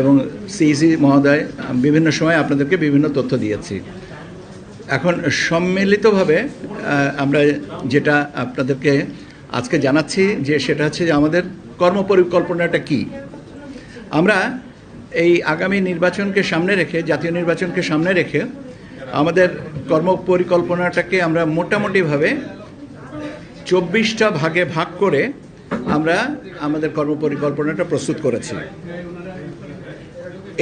এবং সিইসি মহোদয় বিভিন্ন সময় আপনাদেরকে বিভিন্ন তথ্য দিয়েছি। এখন সম্মিলিতভাবে আমরা যেটা আপনাদেরকে আজকে জানাচ্ছি যে সেটা হচ্ছে যে আমাদের কর্মপরিকল্পনাটা কি। আমরা এই আগামী নির্বাচনকে সামনে রেখে, জাতীয় নির্বাচনকে সামনে রেখে আমাদের কর্মপরিকল্পনাটাকে আমরা মোটামুটিভাবে চব্বিশটা ভাগে ভাগ করে আমরা আমাদের কর্মপরিকল্পনাটা প্রস্তুত করেছি।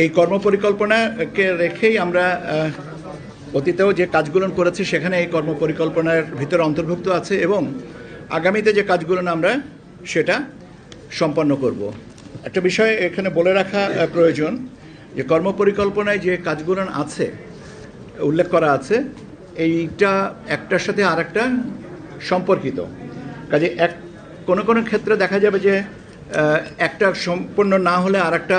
এই কর্মপরিকল্পনাকে রেখেই আমরা অতীতেও যে কাজগুলো করেছি সেখানে এই কর্মপরিকল্পনার ভিতরে অন্তর্ভুক্ত আছে এবং আগামীতে যে কাজগুলো আমরা সেটা সম্পন্ন করব। একটা বিষয় এখানে বলে রাখা প্রয়োজন যে কর্মপরিকল্পনায় যে কাজগুলো আছে, উল্লেখ করা আছে, এইটা একটার সাথে আরেকটা সম্পর্কিত। কাজে এক, কোনো কোনো ক্ষেত্রে দেখা যাবে যে একটা সম্পূর্ণ না হলে আরেকটা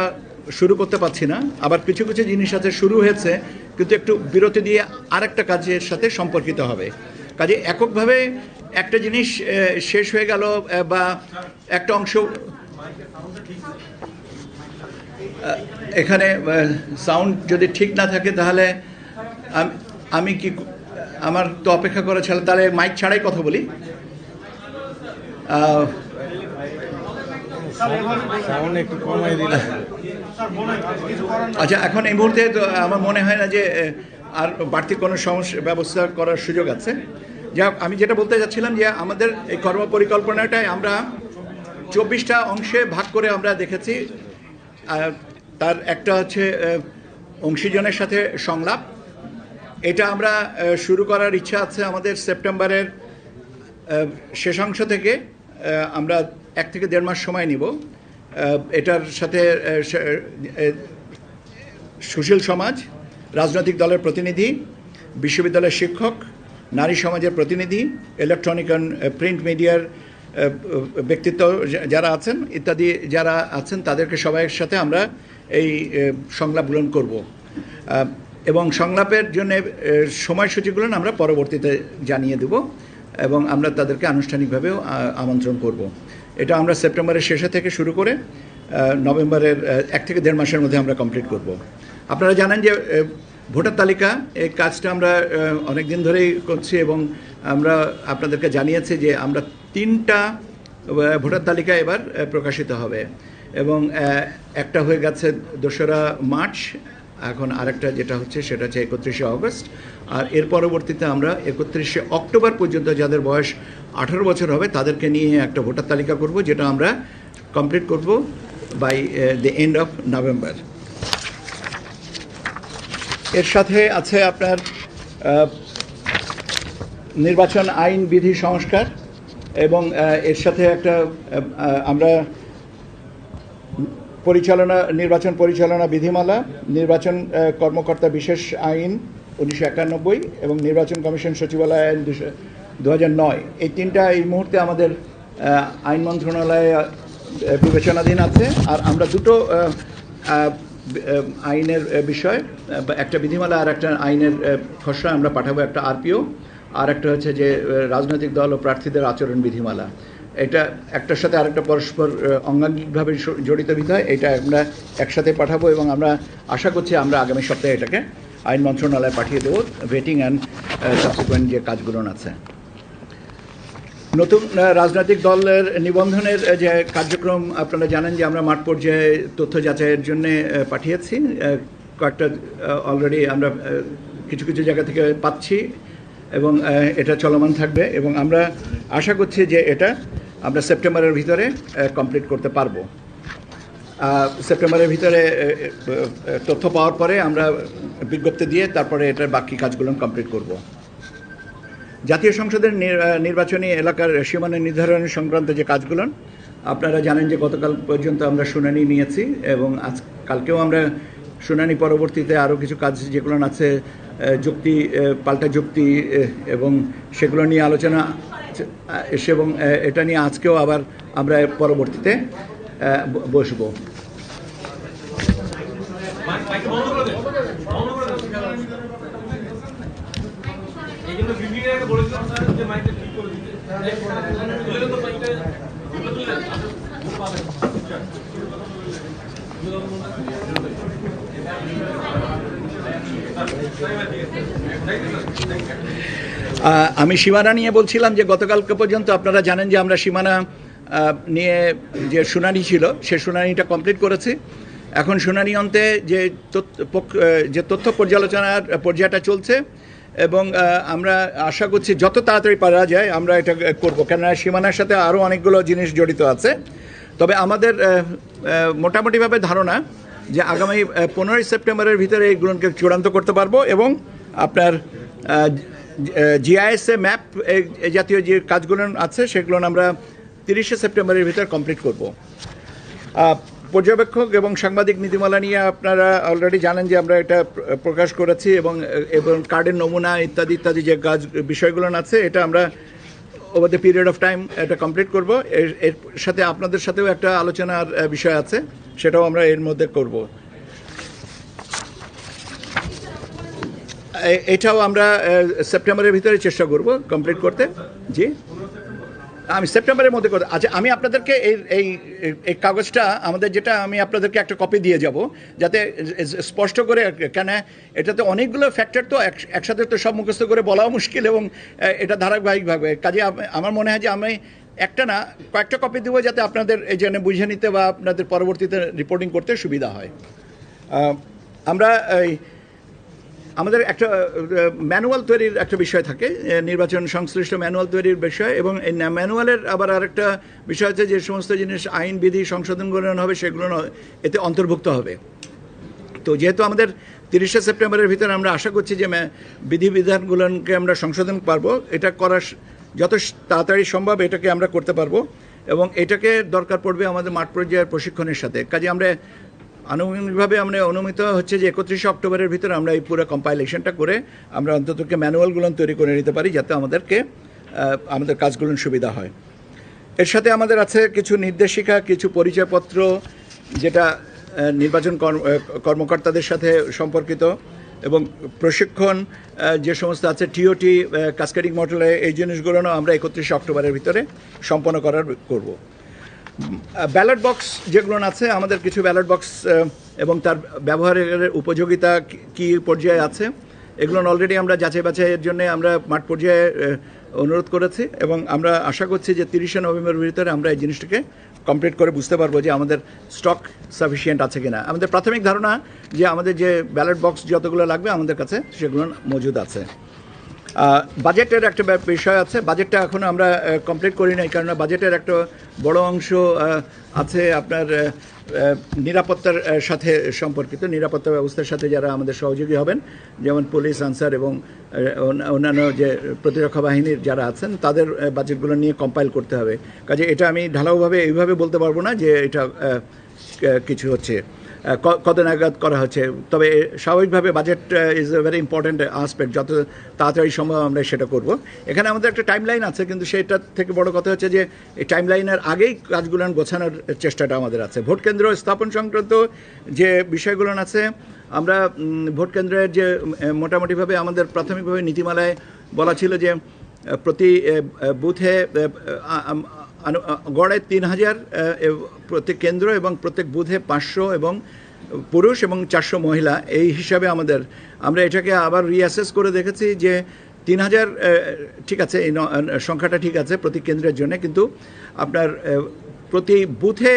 শুরু করতে পারছি না। আবার কিছু কিছু জিনিস আছে, শুরু হয়েছে, কিন্তু একটু বিরতি দিয়ে আরেকটা কাজের সাথে সম্পর্কিত হবে। কাজে এককভাবে একটা জিনিস শেষ হয়ে গেল বা একটা অংশ এখানে সাউন্ড যদি ঠিক না থাকে তাহলে আম- কি আমার তো অপেক্ষা করা ছিল তাহলে মাইক ছাড়াই কথা বলি। সাউন্ড একটু কমাই দিলে আচ্ছা এখন এই মুহূর্তে তো আমার মনে হয় না যে আর বাড়তি কোনো সমস্যা ব্যবস্থা করার সুযোগ আছে। যা আমি যেটা বলতে যাচ্ছিলাম যে, আমাদের এই কর্মপরিকল্পনাটায় আমরা চব্বিশটা অংশে ভাগ করে আমরা দেখেছি। তার একটা হচ্ছে অংশীজনের সাথে সংলাপ। এটা আমরা শুরু করার ইচ্ছা আছে আমাদের সেপ্টেম্বরের শেষাংশ থেকে। আমরা এক থেকে দেড় মাস সময় নিব। এটার সাথে সুশীল সমাজ, রাজনৈতিক দলের প্রতিনিধি, বিশ্ববিদ্যালয়ের শিক্ষক, নারী সমাজের প্রতিনিধি ইলেকট্রনিক অ্যান্ড প্রিন্ট মিডিয়ার ব্যক্তিত্ব যারা আছেন, ইত্যাদি যারা আছেন, তাদেরকে সবাইয়ের সাথে আমরা এই সংলাপগুলো করব। এবং সংলাপের জন্য সময়সূচিগুলো আমরা পরবর্তীতে জানিয়ে দেব এবং আমরা তাদেরকে আনুষ্ঠানিকভাবেও আমন্ত্রণ করব। এটা আমরা সেপ্টেম্বরের শেষে থেকে শুরু করে নভেম্বরের এক থেকে দেড় মাসের মধ্যে আমরা কমপ্লিট করব। আপনারা জানেন যে ভোটার তালিকা, এই কাজটা আমরা অনেক দিন ধরেই করছি এবং আমরা আপনাদেরকে জানিয়েছি যে আমরা তিনটা ভোটার তালিকা এবার প্রকাশিত হবে। এবং একটা হয়ে গেছে দোসরা মার্চ এখন আরেকটা যেটা হচ্ছে, সেটা হচ্ছে একত্রিশে অগস্ট। আর এর পরবর্তীতে আমরা একত্রিশে অক্টোবর পর্যন্ত যাদের বয়স আঠারো বছর হবে, তাদেরকে নিয়ে একটা ভোটার তালিকা করব, যেটা আমরা কমপ্লিট করব by the end of November এর সাথে আছে আপনার নির্বাচন আইন বিধি সংস্কার এবং এর সাথে একটা আমরা পরিচালনা, নির্বাচন পরিচালনা বিধিমালা, নির্বাচন কর্মকর্তা বিশেষ আইন উনিশশো একানব্বই এবং নির্বাচন কমিশন সচিবালয় আইন দুশো নয়। এই তিনটা এই মুহূর্তে আমাদের আইন মন্ত্রণালয়ে বিবেচনাধীন আছে। আর আমরা দুটো আইনের বিষয় একটা বিধিমালা আর একটা আইনের খসড়া আমরা পাঠাবো একটা আরপিও। আর একটা হচ্ছে যে রাজনৈতিক দল ও প্রার্থীদের আচরণ বিধিমালা। এটা একটার সাথে আরেকটা পরস্পর অঙ্গাঙ্গিকভাবে জড়িত বিষয়, এটা আমরা একসাথে পাঠাবো এবং আমরা আশা করছি আমরা আগামী সপ্তাহে এটাকে আইন মন্ত্রণালয়ে পাঠিয়ে দেবো ভেটিং অ্যান্ড সাবসিকুয়েন্ট যে কাজগুলো আছে। নতুন রাজনৈতিক দলের নিবন্ধনের যে কার্যক্রম আপনারা জানেন যে আমরা মাঠ পর্যায়ে তথ্য যাচাইয়ের জন্য পাঠিয়েছি কয়েকটা অলরেডি আমরা কিছু কিছু জায়গা থেকে পাচ্ছি এবং এটা চলমান থাকবে এবং আমরা আশা করছি যে এটা আমরা সেপ্টেম্বরের ভিতরে কমপ্লিট করতে পারব। সেপ্টেম্বরের ভিতরে তথ্য পাওয়ার পরে আমরা বিজ্ঞপ্তি দিয়ে তারপরে এটার বাকি কাজগুলো কমপ্লিট করব। জাতীয় সংসদের নির্বাচনী এলাকার সীমানা নির্ধারণ সংক্রান্ত যে কাজগুলো, আপনারা জানেন যে গতকাল পর্যন্ত আমরা শুনানি নিয়েছি এবং আজ, কালকেও আমরা শুনানি পরবর্তীতে আরও কিছু কাজ যেগুলো আছে যুক্তি পাল্টা যুক্তি এবং সেগুলো নিয়ে আলোচনা এসে এবং এটা নিয়ে আজকেও আবার আমরা পরবর্তীতে বসবো এই জন্য আমি সীমানা নিয়ে বলছিলাম যে গতকালকে পর্যন্ত আপনারা জানেন যে আমরা সীমানা নিয়ে যে শুনানি ছিল, সে শুনানিটা কমপ্লিট করেছি। এখন শুনানি অন্তে যে যে তথ্য পর্যালোচনার পর্যায়টা চলছে এবং আমরা আশা করছি যত তাড়াতাড়ি পারা যায় আমরা এটা করব। কেননা সীমানার সাথে আরও অনেকগুলো জিনিস জড়িত আছে। তবে আমাদের মোটামুটিভাবে ধারণা যে আগামী পনেরোই সেপ্টেম্বরের ভিতরে এইগুলোকে চূড়ান্ত করতে পারব এবং আপনার জিআইএসএ ম্যাপ জাতীয় যে কাজগুলো আছে, সেগুলো আমরা তিরিশে সেপ্টেম্বরের ভিতর কমপ্লিট করব। পর্যবেক্ষক এবং সাংবাদিক নীতিমালা নিয়ে আপনারা অলরেডি জানেন যে আমরা এটা প্রকাশ করেছি এবং এবং কার্ডের নমুনা ইত্যাদি ইত্যাদি যে কাজ, বিষয়গুলো আছে, এটা আমরা over the period of time এটা কমপ্লিট করব। এর সাথে আপনাদের সাথেও একটা আলোচনার বিষয় আছে, সেটাও আমরা এর মধ্যে করব। এটাও আমরা সেপ্টেম্বরের ভিতরে চেষ্টা করব কমপ্লিট করতে। জি। আমি সেপ্টেম্বরের মধ্যে করতে আচ্ছা আমি আপনাদেরকে এই এই এই কাগজটা, আমাদের যেটা, আমি আপনাদেরকে একটা কপি দিয়ে যাব, যাতে স্পষ্ট করে, কেন এটাতে অনেকগুলো ফ্যাক্টর তো একসাথে তো সব মুখস্থ করে বলাও মুশকিল এবং এটা ধারাবাহিকভাবে। কাজে আমার মনে হয় যে আমি একটা না, কয়েকটা কপি দেবো যাতে আপনাদের এই জন্য বুঝে নিতে বা আপনাদের পরবর্তীতে রিপোর্টিং করতে সুবিধা হয়। আমরা এই আমাদের একটা ম্যানুয়াল তৈরির একটা বিষয় থাকে নির্বাচন সংশ্লিষ্ট ম্যানুয়াল তৈরির বিষয়, এবং এই ম্যানুয়ালের আবার আরেকটা বিষয় আছে যে সমস্ত জিনিস, আইন, বিধি সংশোধনগুলো হবে, সেগুলো এতে অন্তর্ভুক্ত হবে। তো যেহেতু আমাদের তিরিশে সেপ্টেম্বরের ভিতরে আমরা আশা করছি যে বিধিবিধানগুলোকে আমরা সংশোধন পারব, এটা করার স- যত তাড়াতাড়ি সম্ভব, এটাকে আমরা করতে পারব, এবং এটাকে দরকার পড়বে আমাদের মাঠ পর্যায়ের প্রশিক্ষণের সাথে। কাজে আমরা আনুমানিকভাবে আমরা অনুমিত হচ্ছে যে একত্রিশে অক্টোবরের ভিতরে আমরা এই পুরো কম্পাইলেশনটা করে আমরা অন্ততকে ম্যানুয়ালগুলো তৈরি করে নিতে পারি যাতে আমাদেরকে আমাদের কাজগুলো সুবিধা হয়। এর সাথে আমাদের আছে কিছু নির্দেশিকা, কিছু পরিচয়পত্র যেটা নির্বাচন কর্ম- কর্মকর্তাদের সাথে সম্পর্কিত এবং প্রশিক্ষণ যে সমস্ত আছে টিওটি কাস্কেডিং মডেলে এই জিনিসগুলো আমরা একত্রিশে অক্টোবরের ভিতরে সম্পন্ন করার করব। ব্যালট বক্স যেগুলো আছে, আমাদের কিছু ব্যালট বক্স এবং তার ব্যবহারের উপযোগিতা কি- পর্যায়ে আছে, এগুলো অলরেডি আমরা যাচাই বাছাইয়ের জন্য আমরা মাঠ পর্যায়ে অনুরোধ করেছি এবং আমরা আশা করছি যে তিরিশে নভেম্বরের ভিতরে আমরা এই জিনিসটাকে কমপ্লিট করে বুঝতে পারব যে আমাদের স্টক সাফিসিয়েন্ট আছে কিনা। আমাদের প্রাথমিক ধারণা যে আমাদের যে ব্যালট বক্স যতগুলো লাগবে আমাদের কাছে সেগুলো মজুদ আছে। বাজেটের একটা বিষয় আছে। বাজেটটা এখন আমরা কমপ্লিট করি নাই কারণ বাজেটের একটা বড় অংশ আছে আপনার নিরাপত্তার সাথে সম্পর্কিত, নিরাপত্তা ব্যবস্থার সাথে যারা আমাদের সহযোগী হবেন, যেমন পুলিশ, আনসার এবং অন্যান্য যে প্রতিরক্ষা বাহিনীর যারা আছেন, তাদের বাজেটগুলো নিয়ে কম্পাইল করতে হবে। কাজে এটা আমি ঢালাওভাবে এইভাবে বলতে পারব না যে এটা কিছু হচ্ছে। কত নাগাদ করা হচ্ছে? তবে স্বাভাবিকভাবে budget is a very important aspect যত তাড়াতাড়ি সম্ভব আমরা সেটা করব। এখানে আমাদের একটা টাইম লাইন আছে, কিন্তু সেটার থেকে বড় কথা হচ্ছে যে, এই টাইম লাইনের আগেই কাজগুলো গোছানোর চেষ্টাটা আমাদের আছে। ভোট কেন্দ্র স্থাপন সংক্রান্ত যে বিষয়গুলো আছে, আমরা ভোট কেন্দ্রের যে মোটামুটিভাবে আমাদের প্রাথমিকভাবে নীতিমালায় বলা ছিল যে, প্রতি বুথে গড়ে তিন হাজার প্রত্যেক কেন্দ্র এবং প্রত্যেক বুথে পাঁচশো এবং পুরুষ এবং চারশো মহিলা। এই হিসাবে আমাদের, আমরা এটাকে আবার রিঅ্যাসেস করে দেখেছি যে তিন হাজার ঠিক আছে, এই সংখ্যাটা ঠিক আছে প্রতি কেন্দ্রের জন্য, কিন্তু আপনার প্রতি বুথে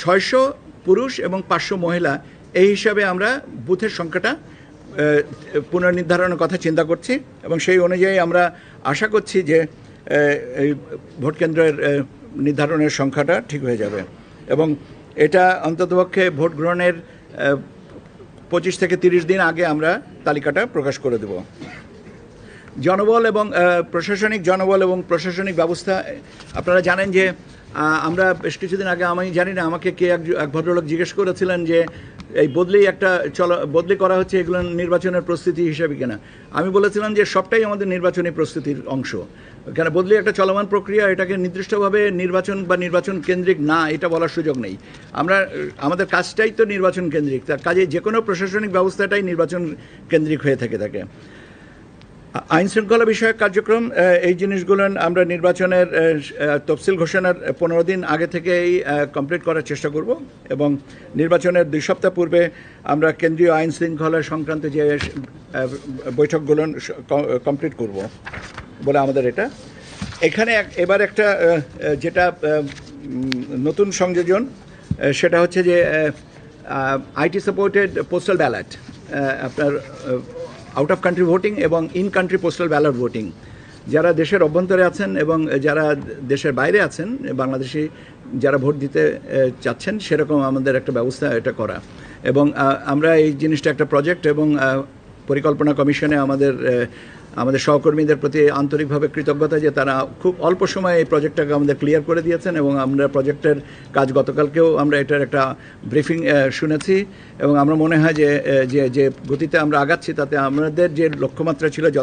ছয়শো পুরুষ এবং পাঁচশো মহিলা। এই হিসাবে আমরা বুথের সংখ্যাটা পুনর্নির্ধারণের কথা চিন্তা করছি এবং সেই অনুযায়ী আমরা আশা করছি যে এই ভোট কেন্দ্রের নির্ধারণের সংখ্যাটা ঠিক হয়ে যাবে। এবং এটা অন্ততপক্ষে ভোট গ্রহণের পঁচিশ থেকে তিরিশ দিন আগে আমরা তালিকাটা প্রকাশ করে দেব। জনবল এবং প্রশাসনিক জনবল এবং প্রশাসনিক ব্যবস্থা, আপনারা জানেন যে আমরা বেশ কিছুদিন আগে, আমি জানি না, আমাকে কে এক এক ভদ্রলোক জিজ্ঞেস করেছিলেন যে, এই বদলি একটা চল, বদলি করা হচ্ছে এগুলো নির্বাচনের প্রস্তুতি হিসাবে কিনা। আমি বলেছিলাম যে, সবটাই আমাদের নির্বাচনী প্রস্তুতির অংশ। কেন বদলি একটা চলমান প্রক্রিয়া, এটাকে নির্দিষ্টভাবে নির্বাচন বা নির্বাচন কেন্দ্রিক না, এটা বলার সুযোগ নেই। আমরা, আমাদের কাজটাই তো নির্বাচন কেন্দ্রিক, তার কাজে যে কোনো প্রশাসনিক ব্যবস্থাটাই নির্বাচন কেন্দ্রিক হয়ে থেকে থাকে। আইন শৃঙ্খলা বিষয়ক কার্যক্রম এই জিনিসগুলো আমরা নির্বাচনের তফসিল ঘোষণার পনেরো দিন আগে থেকেই কমপ্লিট করার চেষ্টা করব এবং নির্বাচনের দুই সপ্তাহ পূর্বে আমরা কেন্দ্রীয় আইন শৃঙ্খলা সংক্রান্ত যে বৈঠকগুলো কমপ্লিট করব। বলে আমাদের এটা। এখানে এবার একটা যেটা নতুন সংযোজন সেটা হচ্ছে যে আইটি সাপোর্টেড পোস্টাল ব্যালট আপনার আউট অফ কান্ট্রি ভোটিং এবং in country postal ballot voting যারা দেশের অভ্যন্তরে আছেন এবং যারা দেশের বাইরে আছেন, বাংলাদেশি যারা ভোট দিতে চাচ্ছেন, সেরকম আমাদের একটা ব্যবস্থা এটা করা। এবং আমরা এই জিনিসটা একটা প্রজেক্ট এবং পরিকল্পনা কমিশনে আমাদের আমাদের সহকর্মীদের প্রতি আন্তরিকভাবে কৃতজ্ঞতা যে তারা খুব অল্প সময়ে এই প্রজেক্টটাকে আমাদের ক্লিয়ার করে দিয়েছেন এবং আমরা প্রজেক্টের কাজ গতকালকেও আমরা এটার একটা ব্রিফিং শুনেছি এবং আমরা মনে হয় যে যে গতিতে আমরা আগাচ্ছি তাতে আমাদের যে লক্ষ্যমাত্রা ছিল